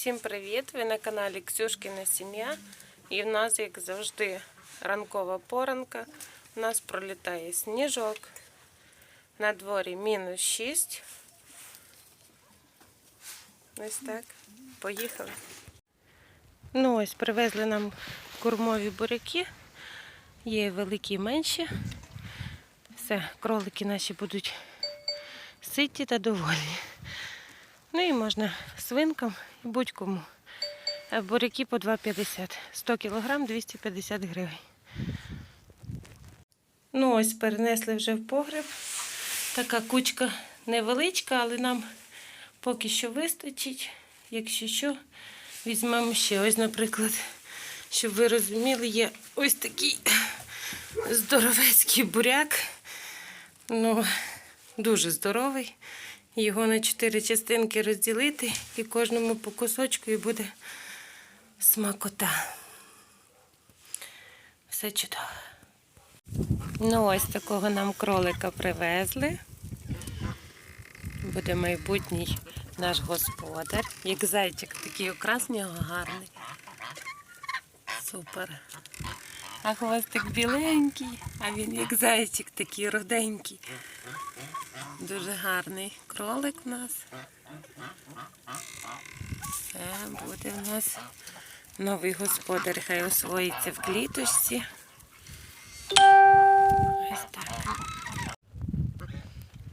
Всім привіт! Ви на каналі Ксюшкина Сім'я. І в нас, як завжди, ранкова поранка. У нас пролітає сніжок. На дворі мінус 6. Ось так. Поїхали. Ну ось, привезли нам кормові буряки. Є великі і менші. Все, кролики наші будуть ситі та довольні. Ну і можна свинкам і будь-кому. Буряки по 2,50. 100 кг 250 гривень. Ну ось перенесли вже в погреб. Така кучка невеличка, але нам поки що вистачить. Якщо що, візьмемо ще. Ось, наприклад, щоб ви розуміли, є ось такий здоровецький буряк. Ну, дуже здоровий. Його на чотири частинки розділити і кожному по кусочку і буде смакота. Все чудово. Ну, ось такого нам кролика привезли. Буде майбутній наш господар. Як зайчик, такий окрас нього гарний. Супер. А хвостик біленький, а він як зайчик такий руденький. Дуже гарний кролик у нас. Це буде в нас новий господар. Хай освоїться в кліточці. Ось так.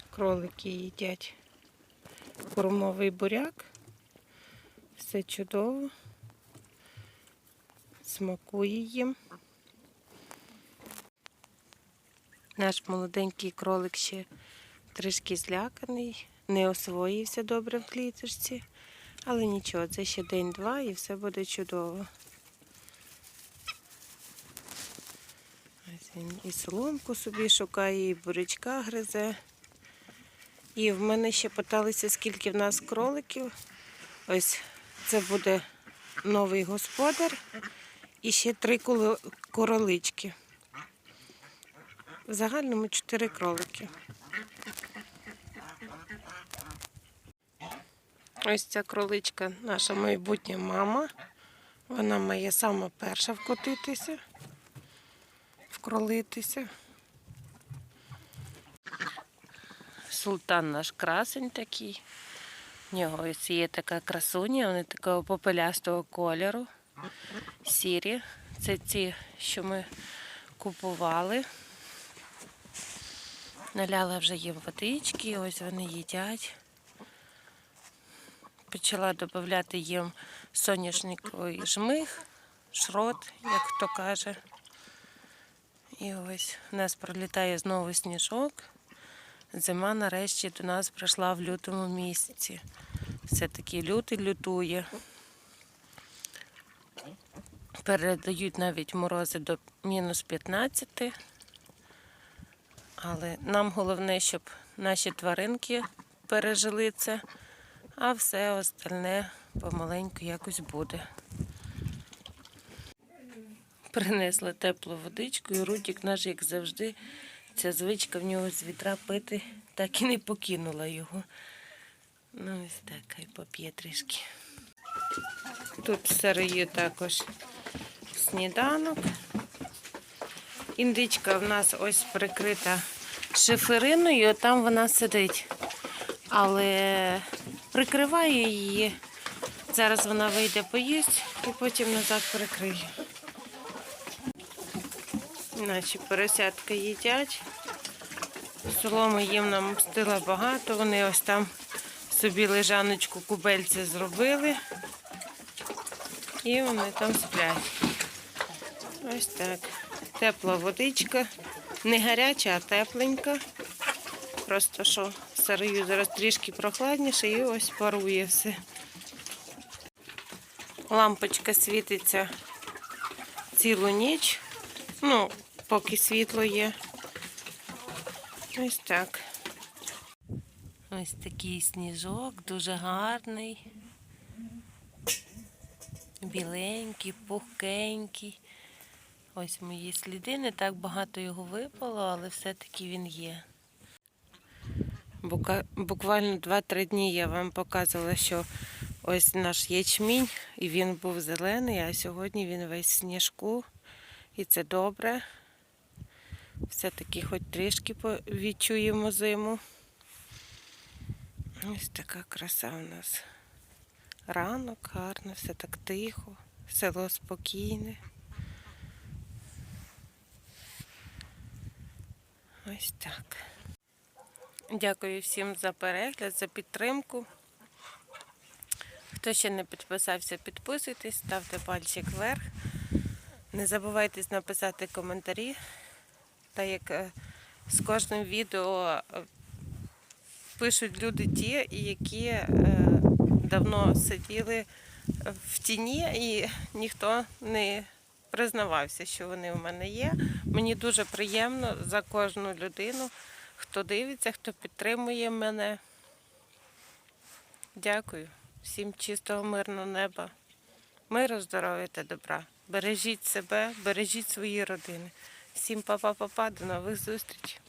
Кролики їдять кормовий буряк. Все чудово. Смакує їм. Наш молоденький кролик ще трішки зляканий, не освоївся добре в кліточці, але нічого, це ще день-два і все буде чудово. Ось він і соломку собі шукає, і бурячка гризе. І в мене ще питалися, скільки в нас кроликів. Ось це буде новий господар і ще три королички. В загальному чотири кролики. Ось ця кроличка наша майбутня мама. Вона має сама перша вкотитися, вкролитися. Султан наш красень такий. В нього ось є така красуня, вони такого попелястого кольору. Сірі. Це ті, що ми купували. Наляла вже їм водички, ось вони їдять. Почала додати їм соняшниковий жмих, шрот, як хто каже. І ось у нас пролітає знову сніжок. Зима нарешті до нас прийшла в лютому місяці. Все-таки лютий лютує. Передають навіть морози до мінус 15. Але нам головне, щоб наші тваринки пережили це, а все остальне помаленьку якось буде. Принесла теплу водичку і Рутік наш, як завжди, ця звичка в нього з вітра пити так і не покинула його. Ну, ось так, хай поп'є трішки. Тут сироє також сніданок. Індичка в нас ось прикрита шифериною, там вона сидить. Але прикриваю її. Зараз вона вийде поїсть і потім назад прикрию. Наші поросятка їдять. Соломи їм намстила багато. Вони ось там собі лежаночку кубельця зробили. І вони там сплять. Ось так. Тепла водичка. Не гаряча, а тепленька. Просто що сараю зараз трішки прохладніше і ось парує все. Лампочка світиться цілу ніч. Ну, поки світло є. Ось так. Ось такий сніжок, дуже гарний. Біленький, пухкенький. Ось мої сліди, не так багато його випало, але все-таки він є. Буквально 2-3 дні я вам показувала, що ось наш ячмінь, і він був зелений, а сьогодні він весь сніжку. І це добре. Все-таки хоч трішки відчуємо зиму. Ось така краса у нас. Ранок гарно, все так тихо, село спокійне. Ось так. Дякую всім за перегляд, за підтримку. Хто ще не підписався, підписуйтесь, ставте пальчик вверх. Не забувайте написати коментарі. Та як е, з кожним відео е, пишуть люди ті, які е, давно сиділи в тіні і ніхто не признавався, що вони у мене є. Мені дуже приємно за кожну людину, хто дивиться, хто підтримує мене. Дякую. Всім чистого, мирного неба, миру, здоров'я та добра. Бережіть себе, бережіть свої родини. Всім па-па-па-па, до нових зустрічей.